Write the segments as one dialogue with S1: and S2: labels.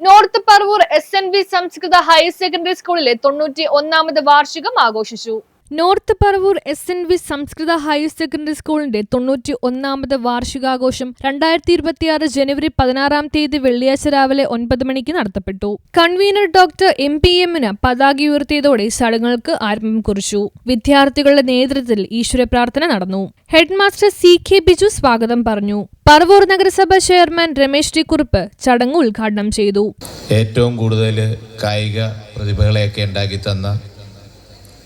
S1: North Paravur S N V സംസ്കൃത higher secondary സ്കൂളിലെ തൊണ്ണൂറ്റി ഒന്നാമത് വാർഷികം ആഘോഷിച്ചു. North Paravur S N V സംസ്കൃത ഹയർ സെക്കൻഡറി സ്കൂളിന്റെ തൊണ്ണൂറ്റി ഒന്നാമത് വാർഷികാഘോഷം രണ്ടായിരത്തി ഇരുപത്തിയാറ് ജനുവരി പതിനാറാം തീയതി വെള്ളിയാഴ്ച രാവിലെ ഒൻപത് മണിക്ക് നടത്തപ്പെട്ടു. കൺവീനർ ഡോക്ടർ എം പി എമ്മിന് പതാക ഉയർത്തിയതോടെ ചടങ്ങുകൾക്ക് ആരംഭം കുറിച്ചു. വിദ്യാർത്ഥികളുടെ നേതൃത്വത്തിൽ ഈശ്വര പ്രാർത്ഥന നടന്നു. ഹെഡ്മാസ്റ്റർ സി കെ ബിജു സ്വാഗതം പറഞ്ഞു. പറവൂർ നഗരസഭ ചെയർമാൻ രമേശ് ടി കുറുപ്പ് ചടങ്ങ് ഉദ്ഘാടനം ചെയ്തു.
S2: ഏറ്റവും കൂടുതൽ കായിക പ്രതിഭകളെയൊക്കെ ഉണ്ടാക്കി തന്ന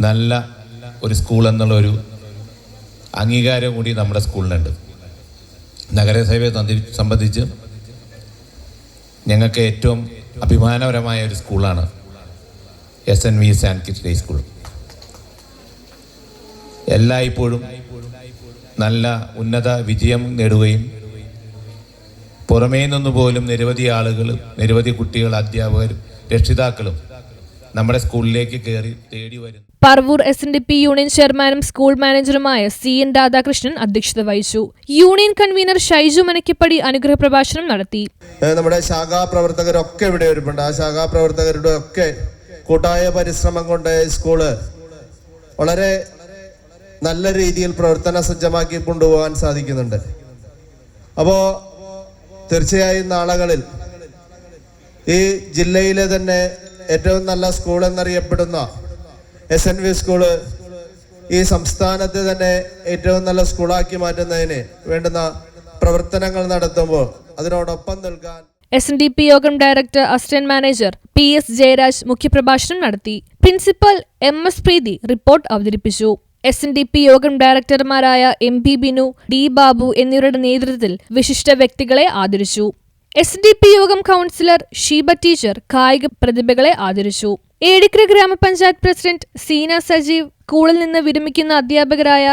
S2: നല്ല ഒരു സ്കൂൾ എന്നുള്ളൊരു അംഗീകാരം കൂടി നമ്മുടെ സ്കൂളിനുണ്ട്. നഗരസഭയെ സംബന്ധി- സംബന്ധിച്ച് ഞങ്ങൾക്ക് ഏറ്റവും അഭിമാനപരമായ ഒരു സ്കൂളാണ് S N V Sanskrit day school. എല്ലായ്പ്പോഴും നല്ല ഉന്നത വിജയം നേടുകയും പുറമേ നിന്ന് പോലും നിരവധി ആളുകൾ നിരവധി കുട്ടികൾ അധ്യാപകരും രക്ഷിതാക്കളും നമ്മുടെ സ്കൂളിലേക്ക് കയറി തേടി വരുന്നു.
S1: Paravur S N D P union ചെയർമാനും സ്കൂൾ മാനേജറുമായ സി എൻ രാധാകൃഷ്ണൻ അധ്യക്ഷത വഹിച്ചു. യൂണിയൻ കൺവീനർ ഷൈജു മനക്കിപ്പടി അനുഗ്രഹ പ്രഭാഷണം നടത്തി.
S3: നമ്മുടെ ശാഖാ പ്രവർത്തകരൊക്കെ ഇവിടെ ഒരുപ്പുണ്ട് ആ ശാഖാ പ്രവർത്തകരുടെ ഒക്കെ കൂട്ടായ പരിശ്രമം കൊണ്ട് സ്കൂൾ വളരെ നല്ല രീതിയിൽ പ്രവർത്തന സജ്ജമാക്കി കൊണ്ടുപോകാൻ സാധിക്കുന്നുണ്ട്. അപ്പോൾ തീർച്ചയായും നാളുകളിൽ ഈ ജില്ലയിലെ തന്നെ ഏറ്റവും നല്ല സ്കൂൾ എന്നറിയപ്പെടുന്ന എസ് എൻ വി സ്കൂൾ ഈ സംസ്ഥാനത്തെ തന്നെ ഏറ്റവും നല്ല സ്കൂളാക്കി മാറ്റുന്നതിന് വേണ്ടുന്ന പ്രവർത്തനങ്ങൾ നടത്തുമ്പോൾ അതിനോടൊപ്പം നിൽക്കാൻ
S1: S N D P Yogam director assistant manager P S Jayaraj മുഖ്യപ്രഭാഷണം നടത്തി. Principal M S Preethi report അവതരിപ്പിച്ചു. S N D P Yogam ഡയറക്ടർമാരായ M P Binu D Babu എന്നിവരുടെ നേതൃത്വത്തിൽ വിശിഷ്ട വ്യക്തികളെ ആദരിച്ചു. S D P Yogam councillor Sheeba teacher കായിക പ്രതിഭകളെ ആദരിച്ചു. ഏടിക്കര ഗ്രാമപഞ്ചായത്ത് പ്രസിഡന്റ് സീന സജീവ് സ്കൂളിൽ നിന്ന് വിരമിക്കുന്ന അധ്യാപകരായ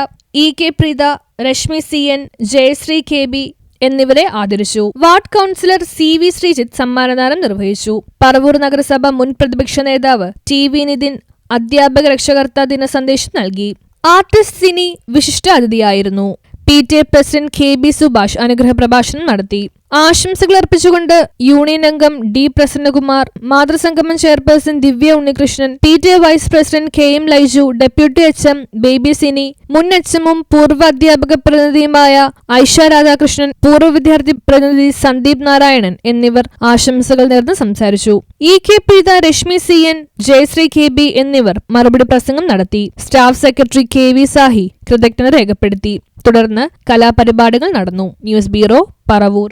S1: E K Preetha Rashmi C N Jayashree K B എന്നിവരെ ആദരിച്ചു. Ward councillor C V Sreejith സമ്മാനദാനം നിർവഹിച്ചു. പറവൂർ നഗരസഭ മുൻ പ്രതിപക്ഷ നേതാവ് ടി വി നിതിൻ അധ്യാപക രക്ഷകർത്താ ദിന സന്ദേശം നൽകി. ആർട്ടിസ്റ്റ് സിനി വിശിഷ്ട അതിഥിയായിരുന്നു P T A president K B Subhash അനുഗ്രഹ പ്രഭാഷണം നടത്തി. ആശംസകൾ അർപ്പിച്ചുകൊണ്ട് യൂണിയൻ അംഗം D Prasannakumar മാതൃസംഗമം chairperson Divya Unnikrishnan T A vice president K M Laiju deputy H M Baby Cini മുൻ എച്ച് എമ്മും പൂർവ അധ്യാപക പ്രതിനിധിയുമായ ഐഷ രാധാകൃഷ്ണൻ പൂർവ വിദ്യാർത്ഥി പ്രതിനിധി സന്ദീപ് നാരായണൻ എന്നിവർ ആശംസകൾ നേർന്ന് സംസാരിച്ചു. E K Preetha Rashmi C N Jayasree K B എന്നിവർ മറുപടി പ്രസംഗം നടത്തി. Staff secretary K V Sahi കൃതജ്ഞത രേഖപ്പെടുത്തി. തുടർന്ന് കലാപരിപാടികൾ നടന്നു. News bureau Paravur.